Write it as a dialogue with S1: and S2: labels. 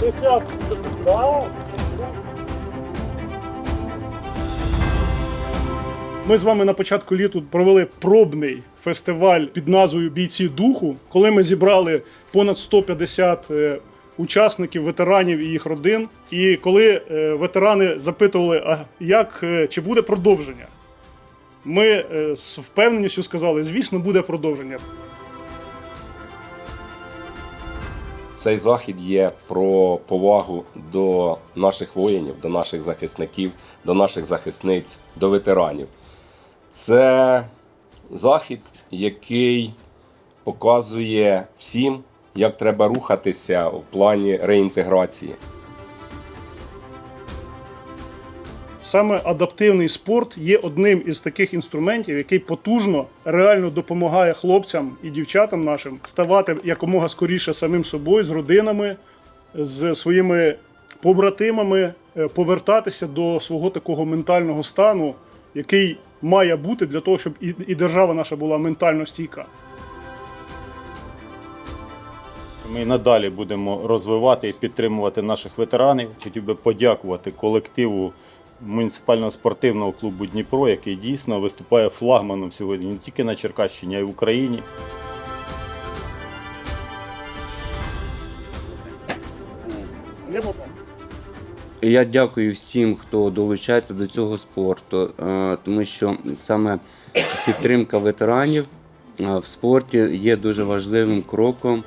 S1: Десятку. Да. Ми з вами на початку літу провели пробний фестиваль під назвою Бійці духу, коли ми зібрали понад 150 е, учасників, ветеранів і їх родин. І коли е, ветерани запитували, а як е, чи буде продовження, ми з впевненістю сказали, звісно, буде продовження.
S2: Цей захід є про повагу до наших воїнів, до наших захисників, до наших захисниць, до ветеранів. Це захід, який показує всім, як треба рухатися в плані реінтеграції.
S1: Саме адаптивний спорт є одним із таких інструментів, який потужно реально допомагає хлопцям і дівчатам нашим ставати якомога скоріше самим собою, з родинами, з своїми побратимами, е, повертатися до свого такого ментального стану, який має бути для того, щоб і, і держава наша була ментально стійка.
S3: Ми надалі будемо розвивати і підтримувати наших ветеранів. Хотів би подякувати колективу муніципального спортивного клубу Дніпро, який дійсно виступає флагманом сьогодні не тільки на Черкащині, а й в Україні.
S4: Я дякую всім, хто долучається до цього спорту, е, тому що саме підтримка ветеранів е, в спорті є дуже важливим кроком